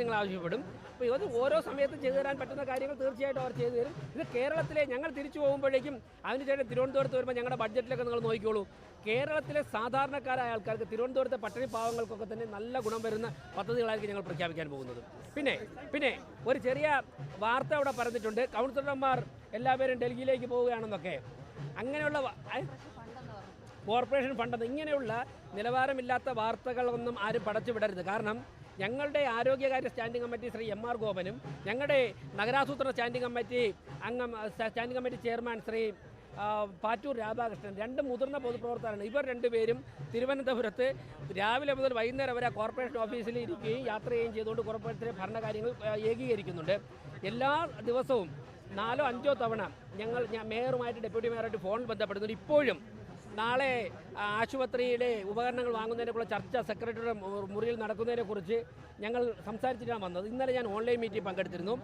നിങ്ങൾ ആവശ്യപ്പെടും. അപ്പോൾ ഇത് ഓരോ സമയത്തും ചെയ്തു തരാൻ പറ്റുന്ന കാര്യങ്ങൾ തീർച്ചയായിട്ടും അവർ ചെയ്തു തരും. ഇത് കേരളത്തിലെ ഞങ്ങൾ തിരിച്ചു പോകുമ്പോഴേക്കും അതിനുശേഷം തിരുവനന്തപുരത്ത് വരുമ്പോൾ ഞങ്ങളുടെ ബഡ്ജറ്റിലൊക്കെ നിങ്ങൾ നോക്കിക്കോളൂ. കേരളത്തിലെ സാധാരണക്കാരായ ആൾക്കാർക്ക് തിരുവനന്തപുരത്തെ പട്ടണി പാവങ്ങൾക്കൊക്കെ തന്നെ നല്ല ഗുണം വരുന്ന പദ്ധതികളായിരിക്കും ഞങ്ങൾ പ്രഖ്യാപിക്കാൻ പോകുന്നത്. പിന്നെ പിന്നെ ഒരു ചെറിയ വാർത്ത അവിടെ പറഞ്ഞിട്ടുണ്ട്. കൗൺസിലർമാർ എല്ലാവരും ഡൽഹിയിലേക്ക് പോവുകയാണെന്നൊക്കെ. അങ്ങനെയുള്ള കോർപ്പറേഷൻ ഫണ്ടെന്ന് ഇങ്ങനെയുള്ള നിലവാരമില്ലാത്ത വാർത്തകളൊന്നും ആരും പടച്ചു വിടരുത് കാരണം ഞങ്ങളുടെ ആരോഗ്യകാര്യ standing committee Shri M R ഗോപനും ഞങ്ങളുടെ നഗരാസൂത്രണ സ്റ്റാൻഡിംഗ് കമ്മിറ്റി അംഗം standing committee chairman Shri Pattoor Radhakrishnan രണ്ട് മുതിർന്ന പൊതുപ്രവർത്തകരാണ്. ഇവർ രണ്ടുപേരും തിരുവനന്തപുരത്ത് രാവിലെ മുതൽ വൈകുന്നേരം വരെ കോർപ്പറേഷൻ ഓഫീസിൽ ഇരിക്കുകയും യാത്ര ചെയ്യുകയും ചെയ്തുകൊണ്ട് കോർപ്പറേഷന്റെ ഭരണകാര്യങ്ങൾ ഏകീകരിക്കുന്നുണ്ട്. എല്ലാ ദിവസവും നാലോ അഞ്ചോ തവണ ഞങ്ങൾ മേയറുമായിട്ട് ഡെപ്യൂട്ടി മേയറായിട്ട് ഫോണിൽ ബന്ധപ്പെടുന്നുണ്ട്. ഇപ്പോഴും നാളെ ആശുപത്രിയിലെ ഉപകരണങ്ങൾ വാങ്ങുന്നതിനെക്കുള്ള ചർച്ച സെക്രട്ടറിയുടെ മുറിയിൽ നടക്കുന്നതിനെക്കുറിച്ച് ഞങ്ങൾ സംസാരിച്ചിട്ടാണ് വന്നത്. ഇന്നലെ ഞാൻ ഓൺലൈൻ മീറ്റിംഗ് പങ്കെടുത്തിരുന്നു.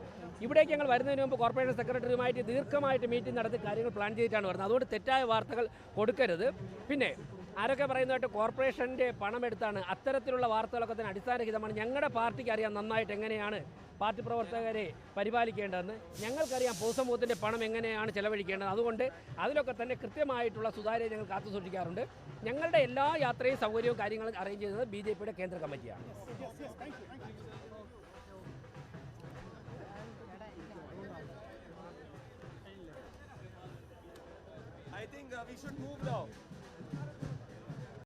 ഇവിടേക്ക് ഞങ്ങൾ വരുന്നതിന് മുമ്പ് കോർപ്പറേഷൻ സെക്രട്ടറിയുമായിട്ട് ദീർഘമായിട്ട് മീറ്റിംഗ് നടത്തി കാര്യങ്ങൾ പ്ലാൻ ചെയ്തിട്ടാണ് വരുന്നത്. അതുകൊണ്ട് തെറ്റായ വാർത്തകൾ കൊടുക്കരുത്. പിന്നെ ആരൊക്കെ പറയുന്നതായിട്ട് കോർപ്പറേഷന്റെ പണം എടുത്താണ് അത്തരത്തിലുള്ള വാർത്തകളൊക്കെ തന്നെ അടിസ്ഥാനരഹിതമാണ്. ഞങ്ങളുടെ പാർട്ടിക്ക് അറിയാം നന്നായിട്ട് എങ്ങനെയാണ് പാർട്ടി പ്രവർത്തകരെ പരിപാലിക്കേണ്ടതെന്ന്. ഞങ്ങൾക്കറിയാം പൊതുസമൂഹത്തിന്റെ പണം എങ്ങനെയാണ് ചെലവഴിക്കേണ്ടത്. അതുകൊണ്ട് അതിലൊക്കെ തന്നെ കൃത്യമായിട്ടുള്ള സുതാര്യത ഞങ്ങൾ കാത്തു സൂക്ഷിക്കാറുണ്ട്. ഞങ്ങളുടെ എല്ലാ യാത്രയും സൗകര്യവും കാര്യങ്ങളും അറേഞ്ച് ചെയ്യുന്നത് ബി ജെ പിയുടെ കേന്ദ്ര കമ്മിറ്റിയാണ്. I think uh, we should move now.